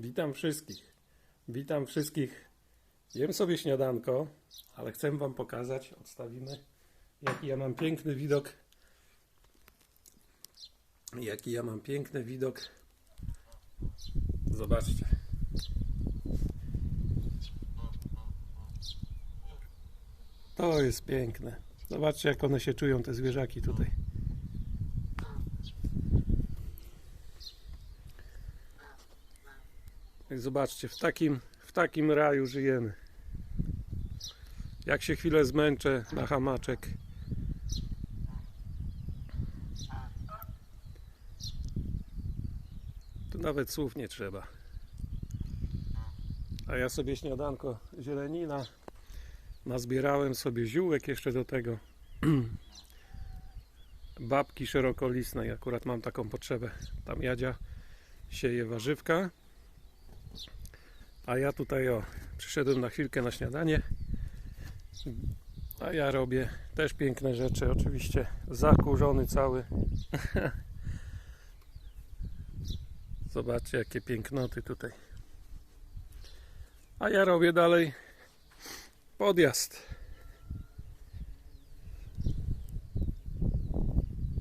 Witam wszystkich. Witam wszystkich. Jem sobie śniadanko, ale chcę Wam pokazać, odstawimy, jaki ja mam piękny widok. Jaki ja mam piękny widok. Zobaczcie. To jest piękne. Zobaczcie, jak one się czują, te zwierzaki tutaj. Zobaczcie, w takim, w takim raju żyjemy. Jak się chwilę zmęczę na hamaczek. Tu nawet słów nie trzeba. A ja sobie śniadanko zielenina. Nazbierałem sobie ziółek jeszcze do tego. Babki szerokolistnej, akurat mam taką potrzebę. Tam Jadzia sieje warzywka. A ja tutaj o, przyszedłem na chwilkę na śniadanie. A ja robię też piękne rzeczy, oczywiście zakurzony cały. Zobaczcie jakie pięknoty tutaj. A ja robię dalej podjazd.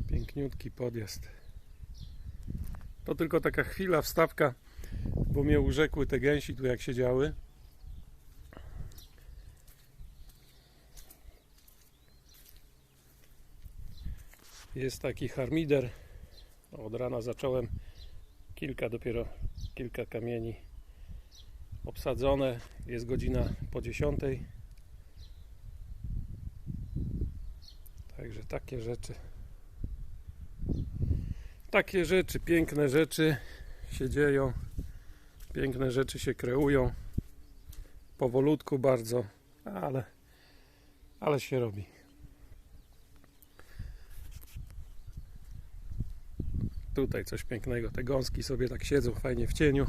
Piękniutki podjazd. To tylko taka chwila, wstawka bo mnie urzekły te gęsi tu jak siedziały. Jest taki harmider. Od rana zacząłem kilka dopiero kilka kamieni obsadzone. Jest godzina po 10. Także takie rzeczy. Takie rzeczy, piękne rzeczy się dzieją. Piękne rzeczy się kreują. Powolutku bardzo, ale, ale się robi. Tutaj coś pięknego. Te gąski sobie tak siedzą fajnie w cieniu.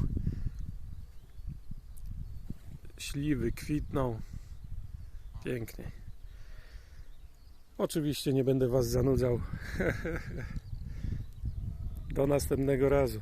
Śliwy kwitną. Pięknie. Oczywiście nie będę Was zanudzał. Do następnego razu.